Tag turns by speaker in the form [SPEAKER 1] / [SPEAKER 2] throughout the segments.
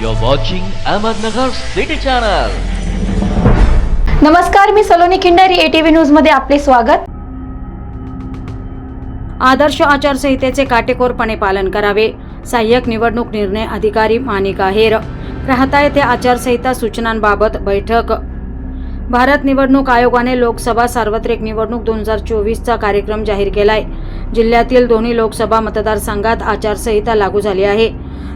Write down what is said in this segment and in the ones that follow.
[SPEAKER 1] You're watching Ahmednagar City Channel.
[SPEAKER 2] नमस्कार मी Saloni Khindari ATV न्यूजमध्ये आपले स्वागत.
[SPEAKER 3] आदर्श आचारसंहितेचे काटेकोरपणे पालन करावे. सहाय्यक निवडणूक निर्णय अधिकारी मानिका हेर राहता येथे आचारसंहिता सूचनांबाबत बैठक. भारत निवडणूक आयोगाने लोकसभा सार्वत्रिक निवडणूक दोन हजार चोवीसचा कार्यक्रम जाहीर केलाय. जिल्ह्यातील दोन्ही लोकसभा मतदारसंघात आचारसंहिता लागू झाली आहे.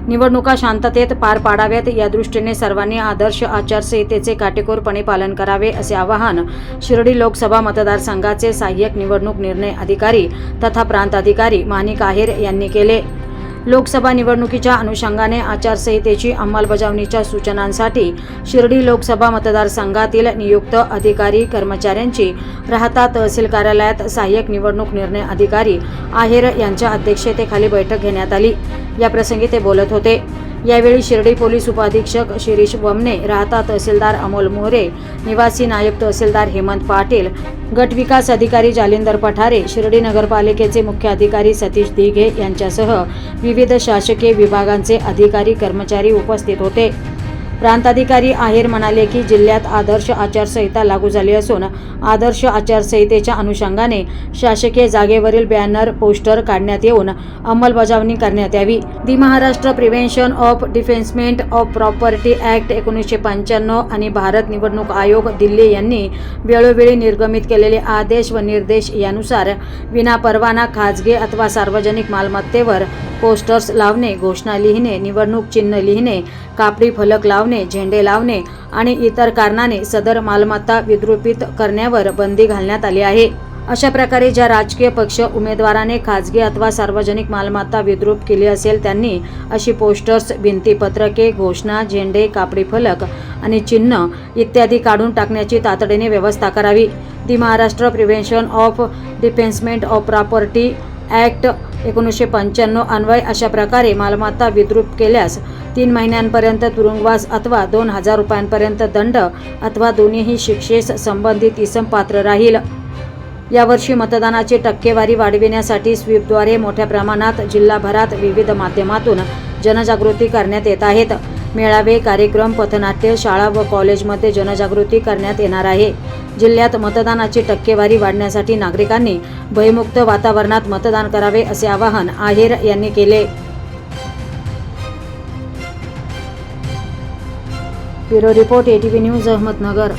[SPEAKER 3] निवडणुका शांततेत पार पाडाव्यात. या दृष्टीने सर्वांनी आदर्श आचारसंहितेचे काटेकोरपणे पालन करावे असे आवाहन शिर्डी लोकसभा मतदारसंघाचे सहाय्यक निवडणूक निर्णय अधिकारी तथा प्रांत अधिकारी मानिक आहेर यांनी केले. लोकसभा निवडणुकीच्या अनुषंगाने आचारसंहितेची अंमलबजावणीच्या सूचनांसाठी शिर्डी लोकसभा मतदारसंघातील नियुक्त अधिकारी कर्मचाऱ्यांची राहता तहसील कार्यालयात सहाय्यक निवडणूक निर्णय अधिकारी आहेर यांच्या अध्यक्षतेखाली बैठक घेण्यात आली. याप्रसंगी ते बोलत होते. यावेळी शिर्डी पोलीस उपाधीक्षक शिरीष वमने राहता तहसीलदार अमोल मोहरे निवासी नायब तहसीलदार हेमंत पाटील गट विकास अधिकारी जालिंदर पठारे शिर्डी नगरपालिकेचे मुख्य अधिकारी सतीश दिघे यांच्यासह विविध शासकीय विभागांचे अधिकारी कर्मचारी उपस्थित होते. प्रांताधिकारी आहेर म्हणाले की जिल्ह्यात आदर्श आचारसंहिता लागू झाली असून आदर्श आचारसंहितेच्या अनुषंगाने शासकीय जागेवरील बॅनर पोस्टर काढण्यात येऊन अंमलबजावणी करण्यात यावी. The Maharashtra prevention of defacement of property act एकोणीसशे पंच्याण्णव आणि भारत निवडणूक आयोग दिल्ली यांनी वेळोवेळी निर्गमित केलेले आदेश व निर्देश यानुसार विनापरवाना खाजगी अथवा सार्वजनिक मालमत्तेवर पोस्टर्स लावणे घोषणा लिहिणे निवडणूक चिन्ह लिहिणे कापडी फलक लावणे झेंडे लावणे आणि इतर कारणाने सदर मालमत्ता विद्रुपित करण्यावर बंदी घालण्यात आली आहे. अशा प्रकारे ज्या राजकीय पक्ष उमेदवाराने खाजगी अथवा सार्वजनिक मालमत्ता विद्रूप केली असेल त्यांनी अशी पोस्टर्स भिंतीपत्रके घोषणा झेंडे कापडी फलक आणि चिन्ह इत्यादी काढून टाकण्याची तातडीने व्यवस्था करावी. The Maharashtra prevention of defacement of property act एकोणीसशे पंच्याण्णव अन्वय अशा प्रकारे मालमत्ता विद्रूप केल्यास तीन महिन्यांपर्यंत तुरुंगवास अथवा दोन हजार रुपयांपर्यंत दंड अथवा दोन्हीही शिक्षेस संबंधित इसम पात्र राहील. यावर्षी मतदानाची टक्केवारी वाढविण्यासाठी स्वीपद्वारे मोठ्या प्रमाणात जिल्हाभरात विविध माध्यमातून जनजागृती करण्यात येत आहेत. मेळावे कार्यक्रम पथनाट्य शाळा व कॉलेजमध्ये जनजागृती करण्यात येणार आहे. जिल्ह्यात मतदानाची टक्केवारी वाढण्यासाठी नागरिकांनी भयमुक्त वातावरणात मतदान करावे असे आवाहन आहेर यांनी केले. Bureau report ATV news Ahmednagar.